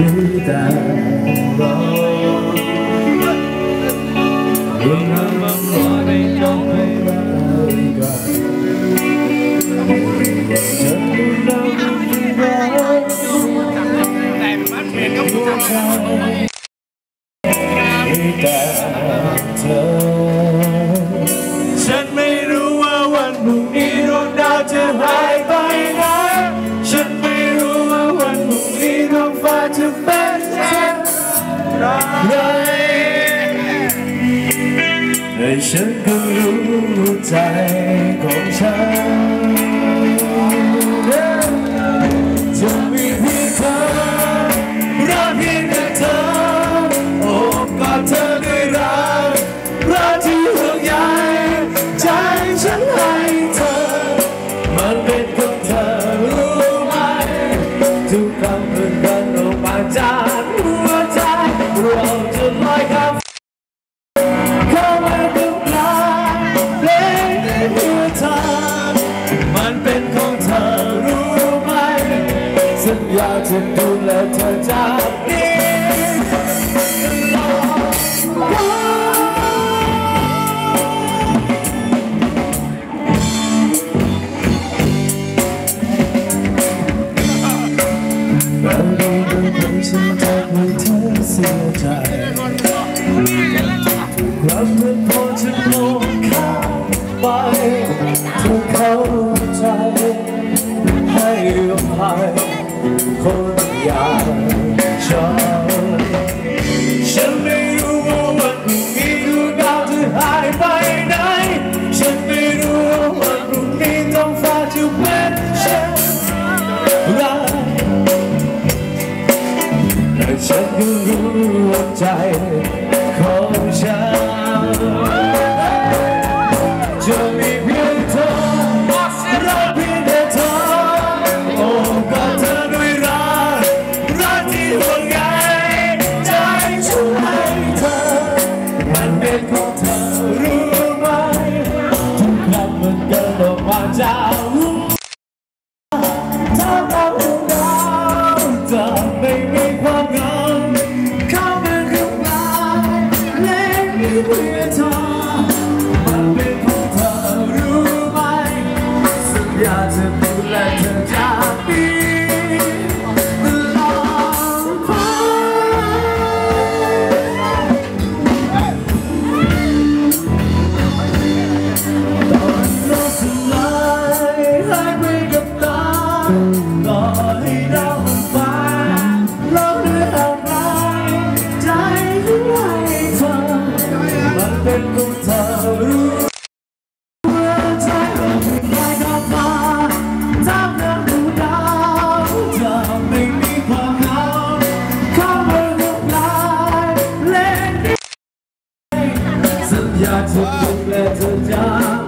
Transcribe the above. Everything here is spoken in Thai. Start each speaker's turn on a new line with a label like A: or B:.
A: núi tàn đó trong hay ba hơi cả Hãy subscribe cho kênh ใรแฉันก็รู้ใจของฉันากจะดูแลเธอจากนี้ตลอดไปเาต้องมันทำให้เธอเสียใจรักเธอพอจะมองขาไปเธอเข้าใจให้อภัย คนอย่างฉันฉันไม่รู้ว่าวันมีดวดาวจะหายไปไหน ฉันไม่รู้ว่าพรุ่งนี้ท้องฟ้าจะเป็นเช่นไรแต่ฉันก็รู้ว่าใจของฉัน Baby, come on. sind ja zum kompletten Jahr.